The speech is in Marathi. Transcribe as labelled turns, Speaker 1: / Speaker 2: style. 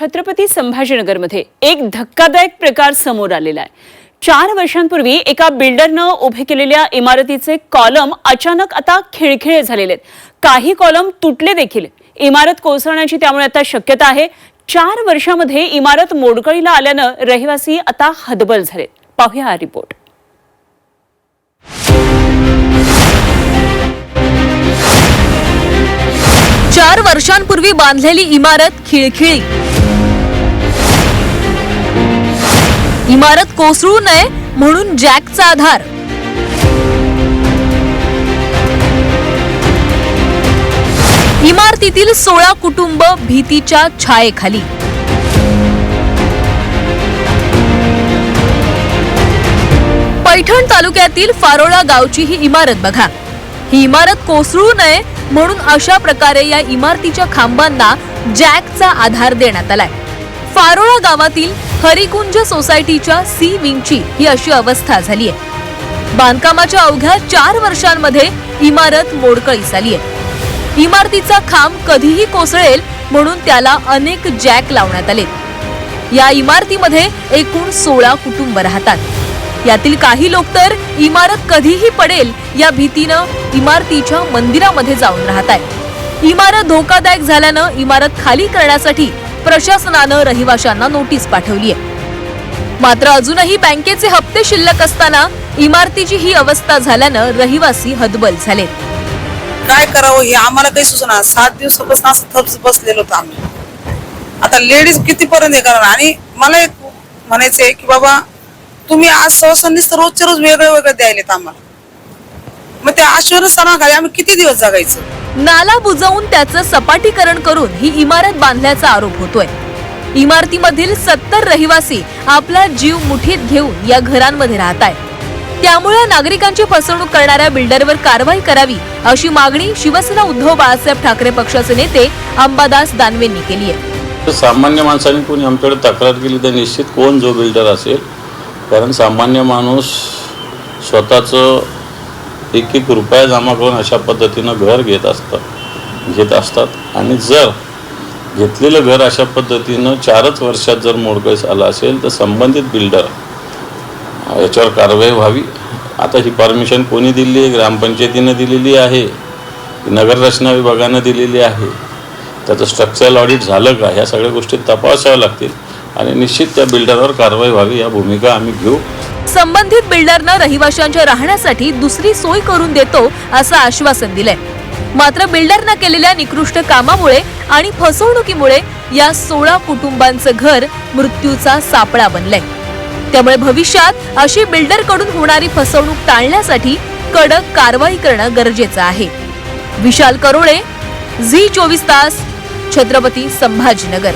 Speaker 1: छत्रपती संभाजीनगरमध्ये एक धक्कादायक प्रकार समोर आलेला आहे. चार वर्षांपूर्वी एका बिल्डरनं उभे केलेल्या इमारतीचे कॉलम अचानक आता खिळखिळे झालेले आहेत. काही कॉलम तुटले देखील. इमारत कोसळण्याची त्यामुळे आता शक्यता आहे. चार वर्षामध्ये इमारत मोडकळीला आल्यानं रहिवासी आता हदबल झालेत पाहूया हा रिपोर्ट.
Speaker 2: चार वर्षांपूर्वी बांधलेली इमारत खिळखिळी. इमारत कोसळू नये म्हणून जॅकचा आधार. इमारतीतील सोळा कुटुंब भीतीच्या छायेखाली. पैठण तालुक्यातील फारोळा गावची ही इमारत बघा. ही इमारत कोसळू नये म्हणून अशा प्रकारे या इमारतीच्या खांबांना जॅकचा आधार देण्यात आलाय. पारोळा गावातील हरिकुंज सोसायटीच्या सी विंगची ही अशी अवस्था झाली आहे. बांधकामाच्या अवघ्या चार वर्षांमध्ये इमारत मोडकळीस आली आहे. इमारतीचा खांब कधीही कोसळेल म्हणून त्याला अनेक जॅक लावण्यात आले. या इमारतीमध्ये एकूण सोळा कुटुंब राहतात. यातील काही लोक तर इमारत कधीही पडेल या भीतीनं इमारतीच्या मंदिरामध्ये जाऊन राहत आहे इमारत धोकादायक झाल्यानं इमारत खाली करण्यासाठी प्रशासनानं रहिवाशांना नोटीस पाठवली आहे मात्र अजूनही बँकेचे हप्ते शिल्लक असताना इमारतीची ही अवस्था झाल्यानं रहिवासी हतबल झाले
Speaker 3: काय करावं हे आम्हाला काही सुचना सात दिवसापासून असं थप्स बसलेलो होतो आम्ही. आता लेडीज कितीपर्यंत हे करणार? आणि मला एक म्हणायचं आहे की बाबा तुम्ही आज सहसा रोजच्या रोज वेगळे वेगळे द्यायलेत आम्हाला. मग त्या आश्वासनाखाली आम्ही किती दिवस जगायचं?
Speaker 2: नाला बुजवून त्याचं सपाटीकरण करून ही इमारत बांधल्याचा आरोप होतोय. इमारतीमधील सत्तर रहिवासी आपला जीव मुठीत घेऊन या घरांमध्ये राहत आहेत त्यामुळे नागरिकांची फसवणूक करणाऱ्या बिल्डरवर कारवाई करावी अशी मागणी शिवसेना उद्धव बाळासाहेब ठाकरे पक्षाचे नेते अंबादास दानवेंनी केली आहे.
Speaker 4: तर सामान्य माणसाने कोणी आमच्याकडे तक्रार केली तर निश्चित कोण जो बिल्डर असेल? कारण सामान्य माणूस स्वतःचं एक एक रुपया जमा करून अशा पद्धतीनं घर घेत असतात घेत असतात. आणि जर घेतलेलं घर अशा पद्धतीनं चारच वर्षात जर मोडकळीस आलं असेल तर संबंधित बिल्डर याच्यावर कारवाई व्हावी. आता ही परमिशन कोणी दिली आहे? ग्रामपंचायतीनं दिलेली आहे? नगररचना विभागानं दिलेली आहे? त्याचं स्ट्रक्चरल ऑडिट झालं का? ह्या सगळ्या गोष्टी तपासाव्या लागतील. आणि निश्चित त्या बिल्डरवर कारवाई व्हावी. या भूमिका आम्ही घेऊ.
Speaker 2: संबंधित बिल्डरनं रहिवाशांच्या राहण्यासाठी दुसरी सोय करून देतो असं आश्वासन दिलंय. मात्र बिल्डरनं केलेल्या निकृष्ट कामामुळे आणि फसवणुकीमुळे या सोळा कुटुंबांचं घर मृत्यूचा सापळा बनलंय. त्यामुळे भविष्यात अशी बिल्डरकडून होणारी फसवणूक टाळण्यासाठी कडक कारवाई करणं गरजेचं आहे. विशाल करोळे झी चोवीस तास छत्रपती संभाजीनगर.